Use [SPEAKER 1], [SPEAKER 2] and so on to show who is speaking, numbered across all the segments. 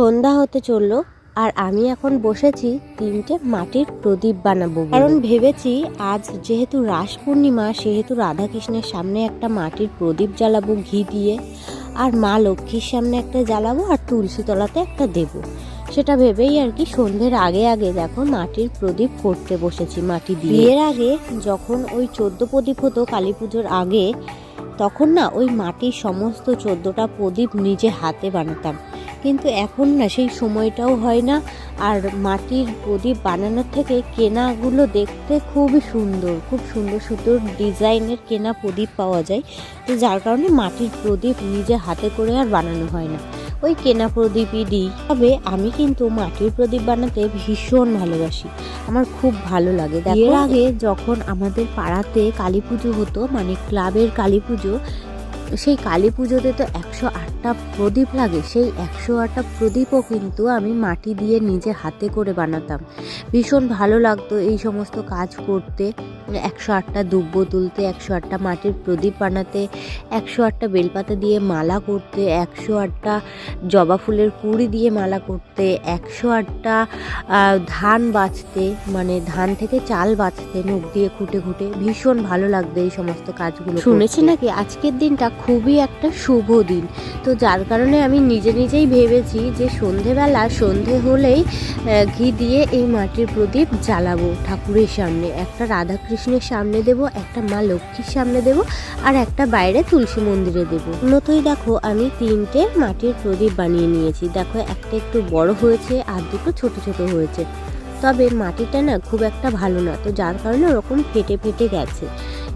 [SPEAKER 1] সন্ধ্যা হতে চলল আর আমি এখন বসেছি তিনটে মাটির প্রদীপ বানাবো কারণ ভেবেছি আজ যেহেতু রাস পূর্ণিমা, সেহেতু রাধাকৃষ্ণের সামনে একটা মাটির প্রদীপ জ্বালাবো ঘি দিয়ে, আর মা লক্ষ্মীর সামনে একটা জ্বালাবো আর তুলসী তলাতে একটা দেবো। সেটা ভেবেই আর কি সন্ধ্যের আগে আগে দেখো মাটির প্রদীপ করতে বসেছি মাটি দিয়ে। বিয়ের আগে যখন ওই চোদ্দ প্রদীপ হতো কালী পুজোর আগে, তখন না ওই মাটির সমস্ত চোদ্দোটা প্রদীপ নিজে হাতে বানাতাম। কিন্তু এখন না সেই সময়টাও হয় না। আর মাটির প্রদীপ বানানোর থেকে কেনাগুলো দেখতে খুবই সুন্দর খুব সুন্দর সুন্দর ডিজাইনের কেনা প্রদীপ পাওয়া যায়। তো যার কারণে মাটির প্রদীপ নিজে হাতে করে আর বানানো হয় না। ওই কেনা প্রদীপই দিই। তবে আমি কিন্তু মাটির প্রদীপ বানাতে ভীষণ ভালোবাসি। আমার খুব ভালো লাগে। এর আগে যখন আমাদের পাড়াতে কালী পুজো হতো মানে ক্লাবের কালী পুজো সেই কালী পুজোতে তো একশো আটটা প্রদীপ লাগে, সেই একশো আটটা প্রদীপও কিন্তু আমি মাটি দিয়ে নিজে হাতে করে বানাতাম। ভীষণ ভালো লাগতো এই সমস্ত কাজ করতে। একশো আটটা দুব্য তুলতে, একশো আটটা মাটির প্রদীপ বানাতে, একশো আটটা বেলপাতা দিয়ে মালা করতে, একশো আটটা জবা ফুলের কুড়ি দিয়ে মালা করতে, একশো আটটা ধান বাছতে মানে ধান থেকে চাল বাছতে মুখ দিয়ে খুঁটে খুঁটে। ভীষণ ভালো লাগতো এই সমস্ত কাজগুলো শুনেছি নাকি আজকের দিনটা খুবই একটা শুভ দিন। তো যার কারণে আমি নিজে নিজেই ভেবেছি যে সন্ধেবেলা সন্ধে হলেই ঘি দিয়ে এই মাটির প্রদীপ জ্বালাবো ঠাকুরের সামনে। একটা রাধাকৃষ্ণের সামনে দেব, একটা মা লক্ষ্মীর সামনে দেব, আর একটা বাইরে তুলসী মন্দিরে দেব। মতোই দেখো, আমি তিনটে মাটির প্রদীপ বানিয়ে নিয়েছি। দেখো, একটা একটু বড় হয়েছে আর দুটো ছোট ছোট হয়েছে। তবে মাটিটা না খুব একটা ভালো না, তো যার কারণে ওরকম ফেটে ফেটে গেছে।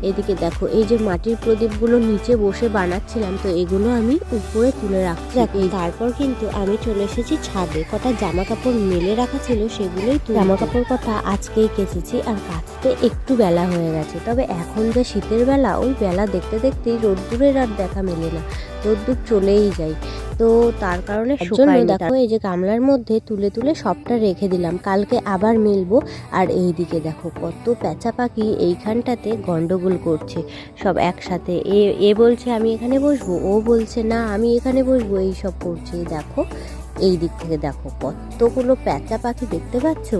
[SPEAKER 1] এদিকে দেখো এই যে মাটির প্রদীপগুলো নিচে বসে বানাচ্ছিলাম তো এগুলো আমি উপরে তুলে রাখছি। তারপর কিন্তু আমি চলে এসেছি ছাদে। কটা জামা কাপড় মেলে রাখা ছিল সেগুলোই জামা কাপড় কথা আজকেই কেচেছি আর কাচতে একটু বেলা হয়ে গেছে। তবে এখন যে শীতের বেলা ওই বেলা দেখতে দেখতেই রোদ্দুরের আর দেখা মেলে না। রোদ্দুর চলেই যায় তো তার কারণে জন্য দেখো এই যে গামলার মধ্যে তুলে তুলে সবটা রেখে দিলাম। কালকে আবার মিলবো। আর এই দিকে দেখো কত প্যাঁচা পাখি এইখানটাতে গন্ডগোল করছে। সব একসাথে। এ এ বলছে আমি এখানে বসবো? ও বলছে না আমি এখানে বসবো। এই সব করছে। দেখো এই দিক থেকে দেখো কতগুলো প্যাঁচা পাখি দেখতে পাচ্ছ?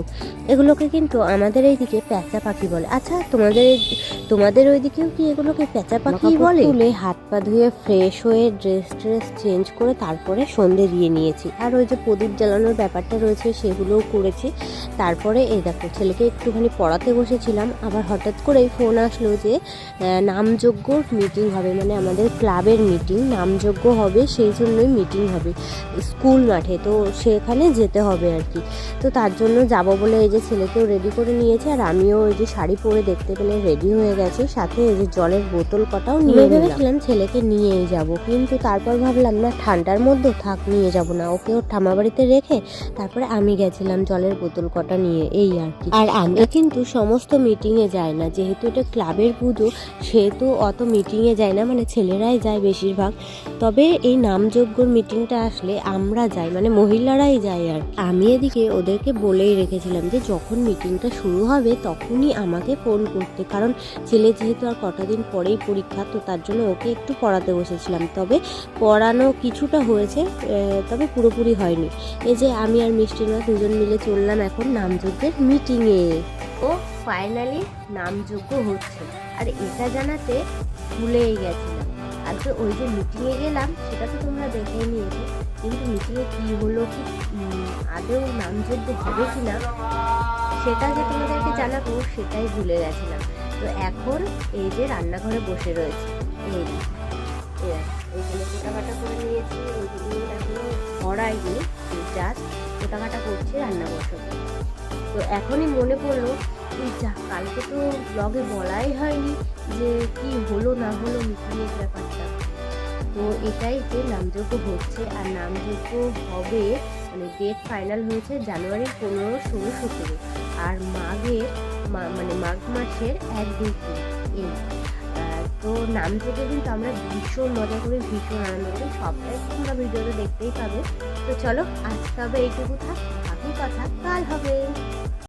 [SPEAKER 1] এগুলোকে কিন্তু আমাদের এইদিকে প্যাঁচা পাখি বলে। আচ্ছা তোমাদের এই- তোমাদের ওইদিকেও কি এগুলোকে প্যাঁচা পাখি বলে? তুলে হাত পা ধুয়ে ফ্রেশ হয়ে ড্রেস ট্রেস চেঞ্জ করে তারপরে সন্ধে দিয়ে নিয়েছি। আর ওই যে প্রদীপ জ্বালানোর ব্যাপারটা রয়েছে সেগুলোও করেছি। তারপরে এই দেখো ছেলেকে একটুখানি পড়াতে বসেছিলাম। আবার হঠাৎ করেই ফোন আসলো যে নামযজ্ঞ মিটিং হবে। মানে আমাদের ক্লাবের মিটিং নামযজ্ঞ হবে সেই জন্যই মিটিং হবে। স্কুল মাঠে তো সেখানে যেতে হবে আর কি। তো তার জন্য যাব বলে এই যে ছেলেকেও রেডি করে নিয়েছে আর আমিও এই যে শাড়ি পরে দেখতে পেলে রেডি হয়ে গেছি। সাথে এই যে জলের বোতল কটাও নিয়ে ভেবেছিলাম ছেলেকে নিয়েই যাব কিন্তু তারপর ভাবলাম না ঠান্ডার মধ্যে থাক নিয়ে যাব না। ওকে ওর ঠামা বাড়িতে রেখে তারপরে আমি গেছিলাম জলের বোতল কটা নিয়ে এই আর কি। আর আমরা কিন্তু সমস্ত মিটিংয়ে যাই না। যেহেতু এটা ক্লাবের পুজো সেহেতু অত মিটিংয়ে যায় না মানে ছেলেরাই যায় বেশিরভাগ। তবে এই নামযজ্ঞর মিটিংটা আসলে আমরা যাই মানে মহিলারাই যায় আর আমি এদিকে ওদেরকে বলেই রেখেছিলাম যে, যখন মিটিংটা শুরু হবে, তখনই আমাকে ফোন করতে। কারণ ছেলে যেহেতু আর কটা দিন পরেই পরীক্ষা, তো তার জন্য ওকে একটু পড়াতে বসেছিলাম। তবে পড়ানো কিছুটা হয়েছে তবে পুরোপুরি হয়নি। এই যে আমি আর মিষ্টিমা দুজন মিলে চললাম এখন নামযজ্ঞের মিটিংয়ে ও ফাইনালি নামযজ্ঞ হচ্ছে। আর এটা জানাতে ভুলেই গেছিলাম তো ওই যে মিটিংয়ে গেলাম সেটা তো তোমরা দেখেই নিয়েছো। কিন্তু মিটিংয়ে কী হলো কি আদৌ নামযজ্ঞ হবে কি না সেটা যে তোমাদেরকে জানাব, সেটাই ভুলে গেছিলাম। তো এখন এই যে রান্নাঘরে বসে রয়েছে। এই এইখানে কোটাকাটা করে নিয়েছি ওইগুলো এখনও জাস্ট কোটাকাটা করছি রান্না বসাবো। তো এখনই মনে পড়ল যা, কালকে তো ব্লগে বলাই হয়নি যে কি হলো না হলো মিটিংয়ের ব্যাপারটা। তো এটাই যে নামযজ্ঞ হচ্ছে, আর নামযজ্ঞ হবে মানে ডেট ফাইনাল হয়েছে জানুয়ারির পনেরো ষোলো সতেরো। আর মাঘের মানে মাঘ মাসের এক দুই এই। তো নামযজ্ঞে কিন্তু আমরা ভীষণ মজা করি, ভীষণ আনন্দ করি। সবটাই তোমরা ভিডিওতে দেখতেই পাবে। তো চলো আজ তবে এইটুকু থাক, বাকি কথা কাল হবে।